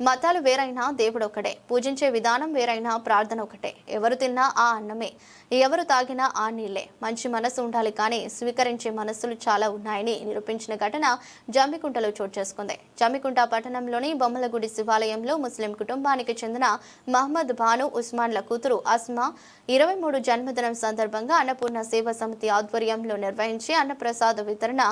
మతాలు వేరైనా దేవుడు ఒకటే పూజించే విధానం వేరైనా ప్రార్థన ఒకటే ఎవరు తిన్నా ఆ అన్నమే. ఎవరు తాగినా ఆ నీళ్ళే మంచి మనసు ఉండాలి కానీ స్వీకరించే మనస్సులు చాలా ఉన్నాయని నిరూపించిన ఘటన జమ్మికుంటలో చోటు చేసుకుంది. జమ్మికుంట పట్టణంలోని బొమ్మలగుడి శివాలయంలో ముస్లిం కుటుంబానికి చెందిన మహమ్మద్ భాను ఉస్మాన్ల కూతురు అస్మా ఇరవై మూడు జన్మదినం సందర్భంగా అన్నపూర్ణ సేవా సమితి ఆధ్వర్యంలో నిర్వహించి అన్నప్రసాద వితరణ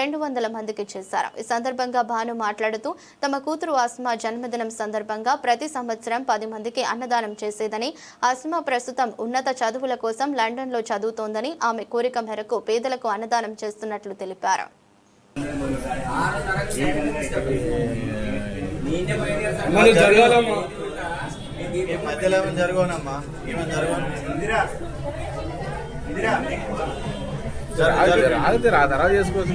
రెండు వందల మందికి చేశారు. ఈ సందర్భంగా భాను మాట్లాడుతూ తమ కూతురు అస్మా జన్మ సందర్భంగా ప్రతి సంవత్సరం పది మందికి అన్నదానం చేసేదని అస్మా ప్రస్తుతం ఉన్నత చదువుల కోసం లండన్లో చదువుతోందని ఆమె కోరిక మేరకు పేదలకు అన్నదానం చేస్తున్నట్లు తెలిపారు. మనం జరగాలమ్మా ఈ మధ్యలో ఏమైనా జరగనమ్మా ఏమైనా జరగను ఆగితే ఆగితే రా తర్వాత చేసుకోవచ్చు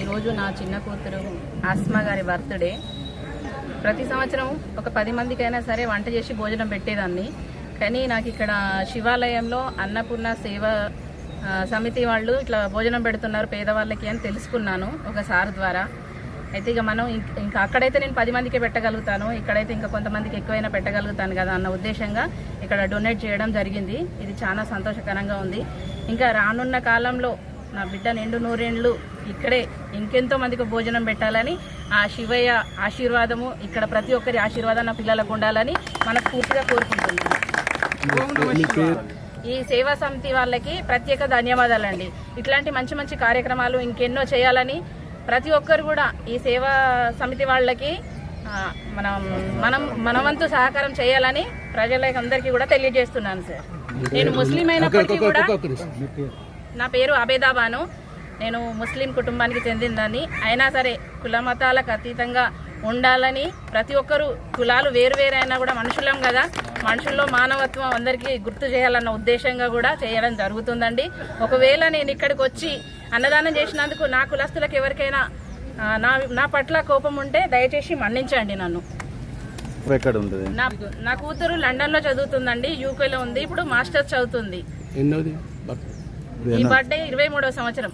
ఈరోజు నా చిన్న కూతురు ఆస్మా గారి బర్త్డే. ప్రతి సంవత్సరం ఒక పది మందికైనా సరే వంట చేసి భోజనం పెట్టేదాన్ని. కానీ నాకు ఇక్కడ శివాలయంలో అన్నపూర్ణ సేవ సమితి వాళ్ళు ఇట్లా భోజనం పెడుతున్నారు పేదవాళ్ళకి అని తెలుసుకున్నాను ఒక సార్ ద్వారా. అయితే ఇక మనం ఇంక- ఇంకా అక్కడైతే నేను పది మందికి పెట్టగలుగుతాను. ఇక్కడైతే ఇంకా కొంతమందికి ఎక్కువైనా పెట్టగలుగుతాను కదా అన్న ఉద్దేశంగా ఇక్కడ డొనేట్ చేయడం జరిగింది. ఇది చాలా సంతోషకరంగా ఉంది. ఇంకా రానున్న కాలంలో నా బిడ్డ నిండు నూరేండ్లు ఇక్కడే ఇంకెంతో మందికి భోజనం పెట్టాలని ఆ శివయ్య ఆశీర్వాదము ఇక్కడ ప్రతి ఒక్కరి ఆశీర్వాదం నా పిల్లలకు ఉండాలని మనస్ఫూర్తిగా కోరుకుంటున్నాను. ఈ సేవా సమితి వాళ్ళకి ప్రత్యేక ధన్యవాదాలండి. ఇట్లాంటి మంచి మంచి కార్యక్రమాలు ఇంకెన్నో చేయాలని ప్రతి ఒక్కరు కూడా ఈ సేవా సమితి వాళ్ళకి మనం మనం మన వంతు సహకారం చేయాలని ప్రజలకి అందరికీ కూడా తెలియజేస్తున్నాను సార్. నేను ముస్లిం అయినప్పటికీ కూడా నా పేరు అబేదాబాను. నేను ముస్లిం కుటుంబానికి చెందిందని అయినా సరే కుల మతాలకు అతీతంగా ఉండాలని ప్రతి ఒక్కరు కులాలు వేరు వేరైనా కూడా మనుషులం కదా. మనుషుల్లో మానవత్వం అందరికీ గుర్తు చేయాలన్న ఉద్దేశంగా కూడా చేయడం జరుగుతుందండి. ఒకవేళ నేను ఇక్కడికి వచ్చి అన్నదానం చేసినందుకు నా కులస్తులకు ఎవరికైనా నా నా పట్ల కోపం ఉంటే దయచేసి మన్నించండి నన్ను. ఎక్కడ ఉంటుంది? నా నా కూతురు లండన్లో చదువుతుందండి యూకేలో ఉంది ఇప్పుడు మాస్టర్స్ చదువుతుంది. ఎన్నోది? ఈ బర్త్డే ఇరవై మూడవ సంవత్సరం.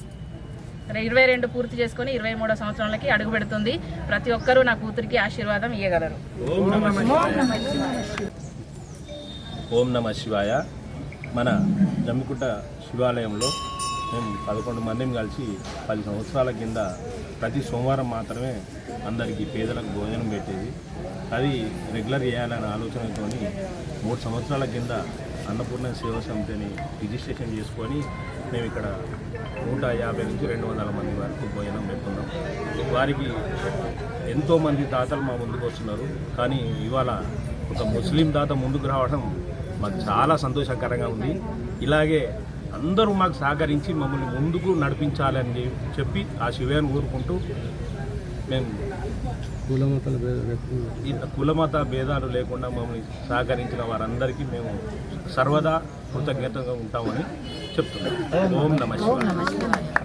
ఇరవై రెండు పూర్తి చేసుకుని ఇరవై మూడో సంవత్సరంలోకి అడుగు పెడుతుంది. ప్రతి ఒక్కరూ నా కూతురికి ఆశీర్వాదం ఇవ్వగలరు ఓం నమ శివాయ. మన జమ్మికుంట శివాలయంలో మేము పదకొండు మందిని కలిసి పది సంవత్సరాల కింద ప్రతి సోమవారం మాత్రమే అందరికీ పేదలకు భోజనం పెట్టేది. అది రెగ్యులర్ చేయాలనే ఆలోచనతో మూడు సంవత్సరాల కింద అన్నపూర్ణ సేవా సమితిని రిజిస్ట్రేషన్ చేసుకొని మేము ఇక్కడ నూట యాభై నుంచి రెండు వందల మంది వరకు భోజనం పెడుతున్నాం. వారికి ఎంతోమంది దాతలు మా ముందుకు వస్తున్నారు. కానీ ఇవాళ ఒక ముస్లిం దాత ముందుకు రావడం మాకు చాలా సంతోషకరంగా ఉంది. ఇలాగే అందరూ మాకు సహకరించి మమ్మల్ని ముందుకు నడిపించాలని చెప్పి ఆ శివయాన్ని కోరుకుంటూ మేము కులమతాల కులమత భేదాలు లేకుండా మమ్మల్ని సహకరించిన వారందరికీ మేము సర్వదా కృతజ్ఞతగా ఉంటామని చెప్తున్నాం. ఓం నమ శివాయ.